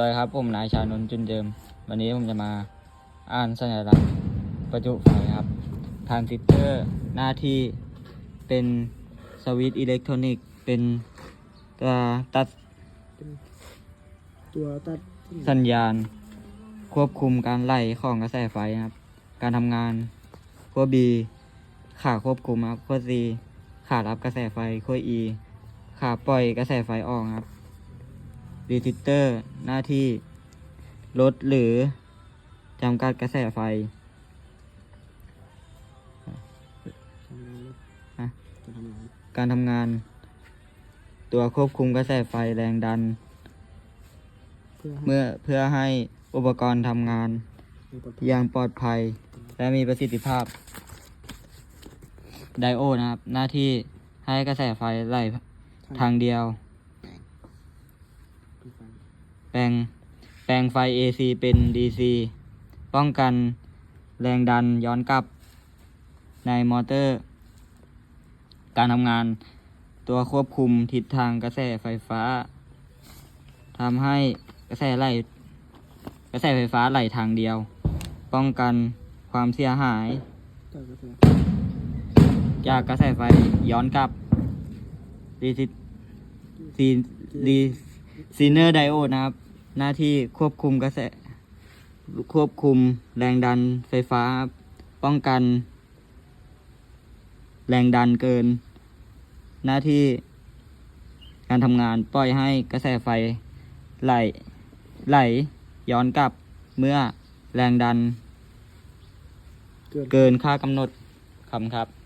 วัสดีครับผมนายชานนท์จุนเจิม วันนี้ผมจะมาอ่านสัญลักษณ์ประจุไฟครับทรานซิสเตอร์หน้าที่เป็นสวิตช์อิเล็กทรอนิกส์เป็นตัวตัดตัวตัดสัญญาณ ควบคุมการไหลของกระแสไฟครับ การทำงานขั้ว B ขาควบคุมครับขั้ว C ขารับกระแสไฟขั้ว E ขาปล่อยกระแสไฟออกครับ รีทิสเตอร์ หน้าที่ ลดหรือจำกัดกระแสไฟฮะจะทำงานการทำงาน ตัวควบคุมกระแสไฟแรงดันเพื่อให้เมื่อเพื่อให้อุปกรณ์ทำงานมีปลอดภัยอย่างปลอดภัย และมีประสิทธิภาพ ไดโอดนะครับ หน้าที่ให้กระแสไฟไหลทางเดียว แปลงแปลงไฟ AC เป็น DC ป้องกันแรงดันย้อนกลับ ในมอเตอร์ การทำงานตัวควบคุมทิศทางกระแสไฟฟ้าทำให้กระแสไหลกระแสไฟฟ้าไหลทางเดียว ป้องกันความเสียหาย จากกระแสไฟย้อนกลับรีซิรี ซีเนอร์ไดโอดนะครับ หน้าที่ควบคุมกระแส ควบคุมแรงดันไฟฟ้า ป้องกัน แรงดันเกิน หน้าที่การทำงานปล่อยให้กระแสไฟไหล ไหล ย้อนกลับเมื่อแรงดัน เกินค่ากำหนดคำครับ